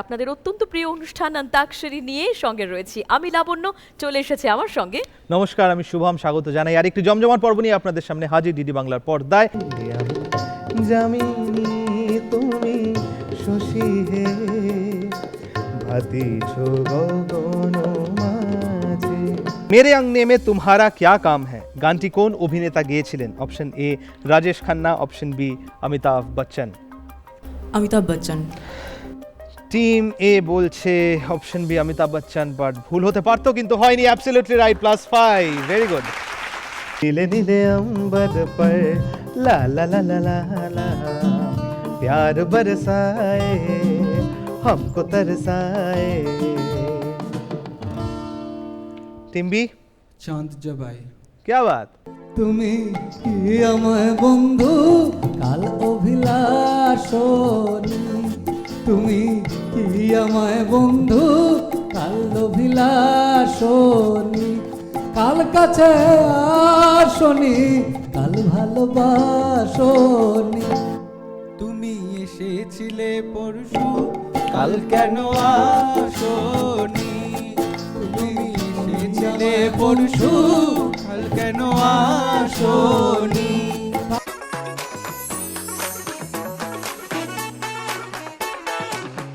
আপনাদের অত্যন্ত প্রিয় অনুষ্ঠান অন্তাক্ষরী নিয়ে সঙ্গে রয়েছি। আমি লাবণ্য চলে এসেছে আমার সঙ্গে। নমস্কার আমি শুভম স্বাগত জানাই। আর একটি জমজমাট পর্ব নিয়ে আপনাদের সামনে হাজির ডিডি বাংলার পর্দায়। জামিনী তুমি শশী হে ভাতিছ গগন মাঝে। মেরে আংনে মে তুমহারা ক্যা কাম হ্যায়? গানটি কোন অভিনেতা গেয়েছিলেন? Option A Rajesh Khanna option B Amitabh Bachchan. Amitabh Bachchan. Team A বলছে option B Amitabh Bachchan but ভুল হতে পারতো কিন্তু হয়নি absolutely right plus five very good नीले नीले अंबर पर ला ला ला ला ला ला प्यार बरसाए हमको तरसाए টিম বি চাঁদ জবাই क्या बात তুমি কি আমায় বন্ধু কাল অভিলাষনী তুমি কি আমায় বন্ধু? কাল অভিলাষনী কাল কাছে আসনি, কাল ভালোবাসনি। তুমি এসেছিলে পরশু, কাল কেন আসনি? তুমি এসেছিলে পরশু, কাল কেন আসনি?